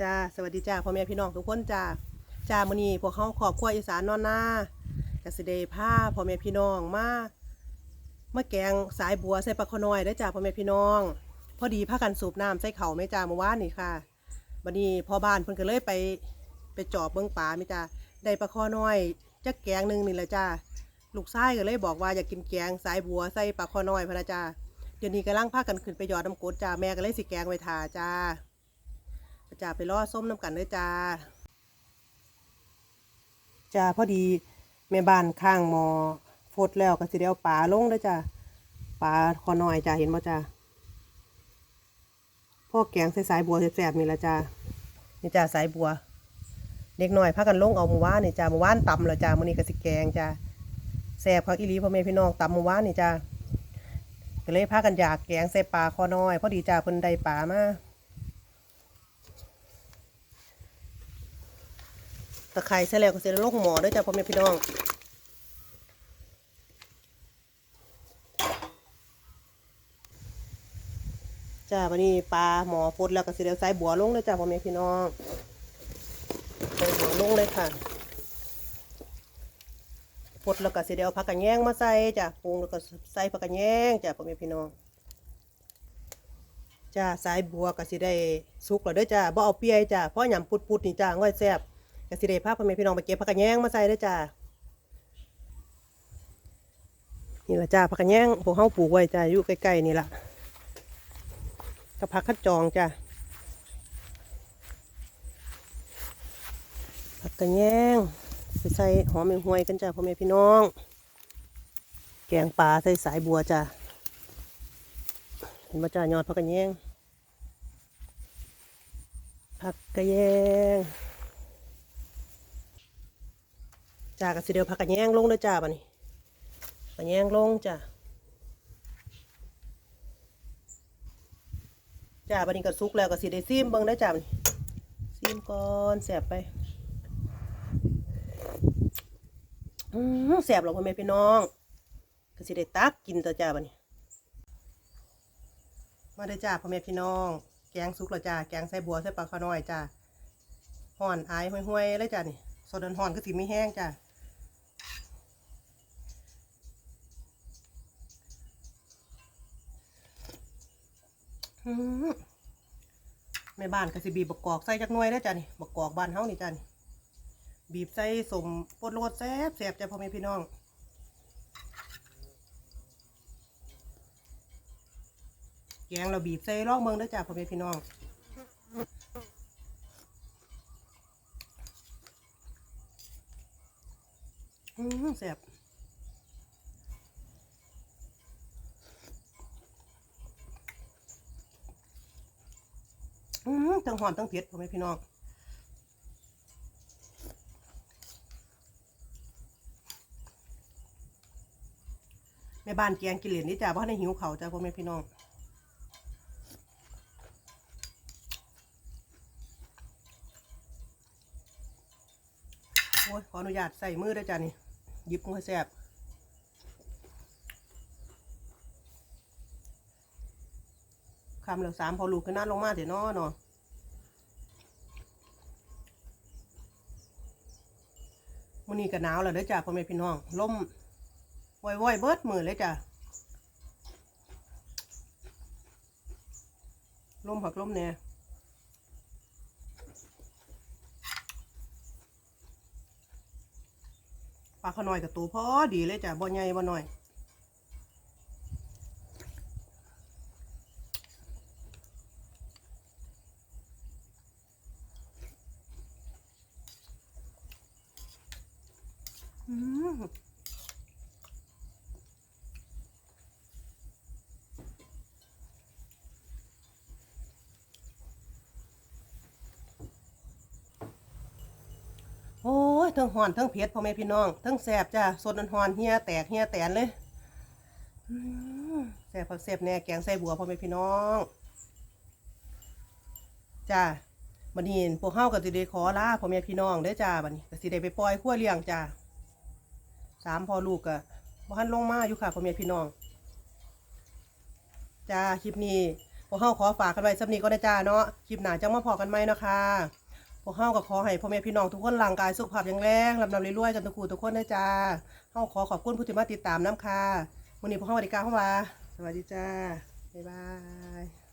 จ้าสวัสดีจ้าพ่อแม่พี่น้องทุกคนจ้าจ้ามื้อนี้พวกเขาครอบครัวอีสานนอนนาก็สิได้พาพ่อแม่พี่น้องมามาแกงสายบัวใส่ปลาขอน้อยได้จ้าพ่อแม่พี่น้อง พอดีพากันสูบน้ำใส่เขาแม่จ้าเมื่อวานนี่ค่ะบัดนี้พ่อบ้านเพิ่นก็เลยไปไปจอบเบิ่งปลาแม่จ้าได้ปลาขอน้อยจักแกงหนึ่งนี่แหละจ้าลูกชายก็เลยบอกว่าอยากกินแกงสายบัวใส่ปลาขอน้อยพะนะจ้าเดี๋ยวนี้กำลังพากันขึ้นไปหยอดน้ำกดจ้าแม่ก็เลยสิแกงไว้ทาจ้า จ้าไปล่อส้มน้ำกันเลยจ้าจ้าพอดีแม่บ้านข้างมอฟดแล้วก็สิเดียวปลาลงเด้อจ้าปลาคอน้อยจ้าเห็นบ่จ้าพ่อแกงใส่สายบัวแสบๆนี่ละจ้านี่จ้าสายบัวเด็กน้อยพากันลงเอาหมู่ว่านนี่จ้าหมู่ว่านตำล้วจ้ามื้อนี้ก็สิแกงจ้าแซ่บคักอีหลีพ่อแม่พี่น้องตำหมู่ว่านนี่จ้าก็เลยพากันอยากแกงใส่ปลาคอน้อยพอดีจ้าเพิ่นได้ปลามา ตะไคร้ใส่แล้วก็เสร็จลงหมอด้วยจ้ะพ่อแม่พี่น้องจ้าวันนี้ปลาหมอฟดแล้วก็เสร็จแล้วใส่บัวลงเลยจ้ะพ่อแม่พี่น้องใส่บัวลงเลยค่ะฟดแล้วก็เสร็จแล้วผักกระแยงมาใส่จ้ะปรุงแล้วก็ใส่ผักกระแยงจ้ะพ่อแม่พี่น้องจ้าสายบัวก็สิได้สุกแล้วด้อจ้าบ่เอาเปียจ้าเพราะหยำปุดๆนี่จ้าง่อยแซ่บ กสิได้พาพพ่อแม่พี่น้องไปเก็บผักกระแยงมาใส่เด้จ้านี่ละจ้าผักกระแยงพวกเฮาปลูกไว้จ้าอยู่ใกล้ๆนี่ล่ะกับผักขัดจองจ้าผักกระแยงไปใส่หอมแมงหวยกันจ้าพ่อแม่พี่น้อง แกงปลาใส่สายบัวจ้าเห็นมาจ้ายอดผักกระแยงผักกระแยง จ้ากระสิเดียวผักกระแย่งลงเลยจ้าบัดนี้กระแย่งลงจ้าจ้าบัดนี้ก็สุกแล้วก็สิได้ซิมเบิ่งได้อจ้าบันี้ซิมก่อนแสบไปอืมแสบหรอกพ่อแม่พี่น้อง ก็สิได้ตักกินต่อจ้าบัดนี้ มาได้อจ้าพ่อแม่พี่น้อง แกงสุกแล้วจ้าแกงใส่บัวใส่ปลาขาวน้อยจ้าห่อนอายห้วยๆเลยจ้านี่สดนห่อนก็สิไม่แห้งจ้า แม่บ้านก็สิบีบบักกอกใส่จักหน่วยได้จ้านี่บักกอกบ้านเฮานี่จ้านี่บีบใส่สมปดโรดแซ่บแซ่บจ้าพ่อแม่พี่น้องแกงเราบีบใส่ร่องเมืองเด้จ้าพ่อแม่พี่น้องอืมแซ่บ ทั้งหอนทั้งเผ็ดพ่อแม่พี่น้องแม่บ้านแกงกิเหรียญนี่จ้าเพราะในหิวเขาจ้าพ่อแม่พี่น้องโอ้ยขออนุญาตใส่มือด้วยจ้านี่หยิบมือแสบคำเหลือสามพอลูกขึ้นหน้าลงมาเดี๋ยวนอเนาะ มันนี้ก็หนาวแล้วเด้อจ้าพ่อแม่พี่น้องลมว่อยๆเบิดมือเลยจ้าลมผักลมเนี่ยปลาขน้อยกับตัวพอดีเลยจ้ะบ่ใหญ่บ่น้อย อืม โอ้ยทั้งหอนทั้งเผ็ดพ่อแม่พี่น้องทั้งแสบจ้ะสดอันหอนเฮียแตกเฮียแตนเลยแสบผักแสบแน่แกงใส่บัวพ่อแม่พี่น้องจ้าบัดนี้พวกเฮาก็สิได้ขอลาพ่อแม่พี่น้องเด้อจ้าบัดนี้ก็สิได้ไปปล่อยขั้วเลี้ยงจ้า สามพ่อลูกก็บ่ทันลงมาอยู่ค่ะพ่อแม่พี่น้องจ้าคลิปนี้พวกเฮาขอฝากกันไว้สำนีก็ได้จ้าเนาะคลิปหน้าจังมาพอกันไหมเนาะค่ะพวกเฮาก็ขอให้พ่อแม่พี่น้องทุกคนร่างกายสุขภาพแข็งแรงลำลำรวยๆจนทุกคู่ทุกคนได้จ้าเฮาขอขอบคุณผู้ที่มาติดตามน้ำค่ะวันนี้พวกเฮาสวัสดีค่ะเข้ามาสวัสดีจ้าบ๊ายบาย